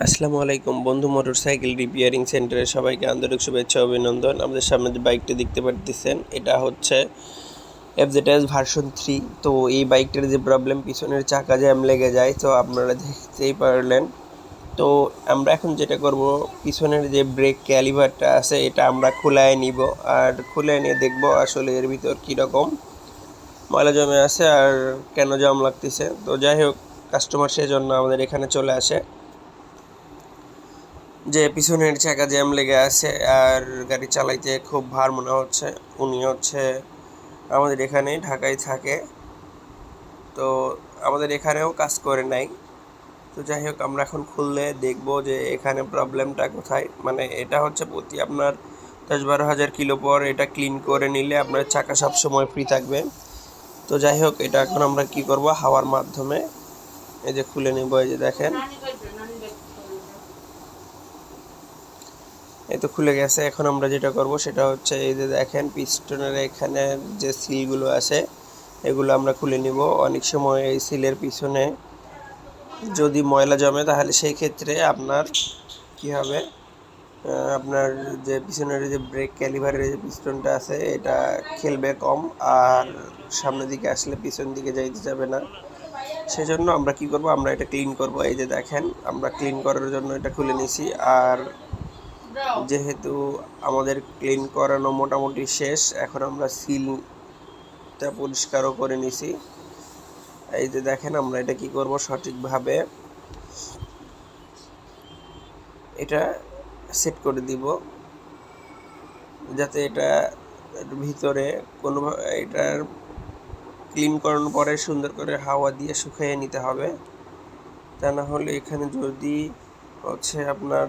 আসসালামু আলাইকুম বন্ধু মোটরসাইকেল রিপেয়ারিং সেন্টারে সবাইকে আন্তরিক শুভেচ্ছা অভিনন্দন। আমাদের সামনে যে বাইকটি দেখতে পাচ্ছেন এটা হচ্ছে এফজেডএস ভার্সন থ্রি তো এই বাইকটার যে প্রবলেম পিছনের চাকা জ্যাম লেগে যায়, তো আপনারা দেখতেই পারলেন। তো আমরা এখন যেটা করব, পিছনের যে ব্রেক ক্যালিভারটা আছে, এটা আমরা খোলায় নিব। আর খুলে নিয়ে দেখব আসলে এর ভিতর কীরকম ময়লা জমে আছে আর কেন জাম লাগতেছে। তো যাই হোক কাস্টমার সেজন্য আমাদের এখানে চলে আসে। যে পিছনের চাকা জ্যাম লেগে আছে আর গাড়ি চালাইতে খুব ভার মনে হচ্ছে। উনি হচ্ছে আমাদের এখানে ঢাকায় থাকে। তো আমাদের এখানেও কাজ করে নাই। তো যাই হোক, আমরা এখন খুললে দেখব যে এখানে প্রবলেমটা কোথায়। মানে এটা হচ্ছে প্রতি আপনার দশ বারো হাজার কিলো পর এটা ক্লিন করে নিলে আপনার চাকা সব সময় ফ্রি থাকবে। তো যাই হোক, এটা এখন আমরা কি করব? হাওয়ার মাধ্যমে। এই যে খুলে নেব, এই যে দেখেন। এই তো খুলে গেছে। এখন আমরা যেটা করব সেটা হচ্ছে এই যে দেখেন, পিস্টনের এখানে যে সিলগুলো আছে, এগুলো আমরা খুলে নিব। অনেক সময় এই সিলের পিছনে যদি ময়লা জমে, তাহলে সেই ক্ষেত্রে আপনার কি হবে? আপনার যে পিছনের যে ব্রেক ক্যালিভারের যে পিস্টনটা আছে, এটা খেলবে কম আর সামনের দিকে আসলে পিছন দিকে যাইতে যাবে না। সেজন্য আমরা কি করব? আমরা এটা ক্লিন করব। এই যে দেখেন, আমরা ক্লিন করার জন্য এটা খুলে নিছি। আর যেহেতু আমাদের ক্লিন করানো মোটামুটি শেষ, এখন আমরা সিলটা পরিষ্কারও করে নিছি। এই যে দেখেন আমরা এটা কি করব সঠিকভাবে। এটা সেট করে দিব, যাতে এটা ভিতরে কোনো এটার ক্লিন করানোর পরে সুন্দর করে হাওয়া দিয়ে শুকিয়ে নিতে হবে। তা না হলে এখানে যদি হচ্ছে আপনার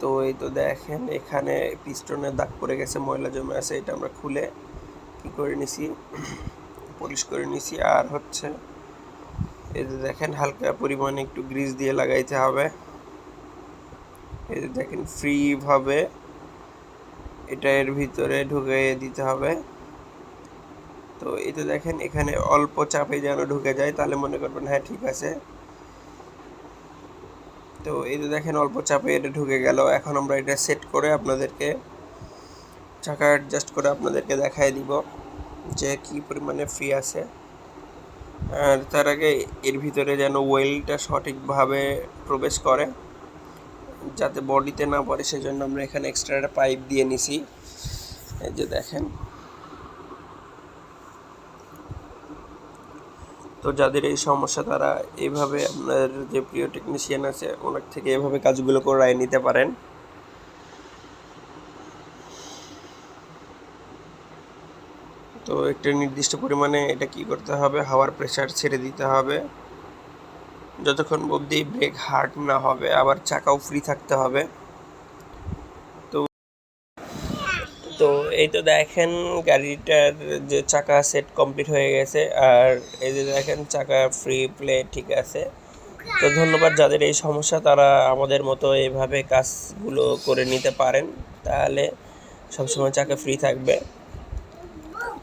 তো এই তো দেখেন, এখানে পিস্টনের দাগ পড়ে গেছে, ময়লা জমে আছে, এটা আমরা খুলে কি করে নিছি? পলিশ করে নিছি, আর হচ্ছে এই যে দেখেন, হালকা পরিমাণে একটু গ্রিজ দিয়ে লাগাইতে হবে। এই যে দেখেন ফ্রিভাবে এটা এর ভিতরে ঢুকে দিতে হবে। তো এই তো দেখেন, এখানে অল্প চাপে যেন ঢুকে যায়, তাহলে মনে করবেন হ্যাঁ ঠিক আছে। তো এই যে দেখেন অল্প চাপে এটা ঢুকে গেল। এখন আমরা এটা সেট করে আপনাদেরকে চাকা অ্যাডজাস্ট করে আপনাদেরকে দেখাই দিব যে কি পরিমাণে ফ্রি আছে। আর তার আগে এর ভিতরে যেন ওয়েলটা সঠিকভাবে প্রবেশ করে, যাতে বডিতে না পড়ে, সেজন্য আমরা এখানে এক্সট্রা একটা পাইপ দিয়ে নিছি। এই যে দেখেন। তো যাদের এই সমস্যা, তারা এইভাবে আপনার যে প্রিয় টেকনিশিয়ান আছে, ওনার থেকে এভাবে কাজগুলো করায় নিতে পারেন। তো একটা নির্দিষ্ট পরিমাণে এটা কি করতে হবে? হাওয়ার প্রেশার ছেড়ে দিতে হবে। যতক্ষণ অবধি ব্রেক হার্ড না হবে, আবার চাকাও ফ্রি থাকতে হবে তো তো এই তো দেখেন গাড়িটার যে চাকা সেট কমপ্লিট হয়ে গেছে, আর এই যে দেখেন চাকা ফ্রি প্লে ঠিক আছে। তো ধন্যবাদ যাদের এই সমস্যা, তারা আমাদের মতো এইভাবে কাজগুলো করে নিতে পারেন, তাহলে সবসময় চাকা ফ্রি থাকবে।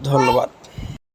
ধন্যবাদ।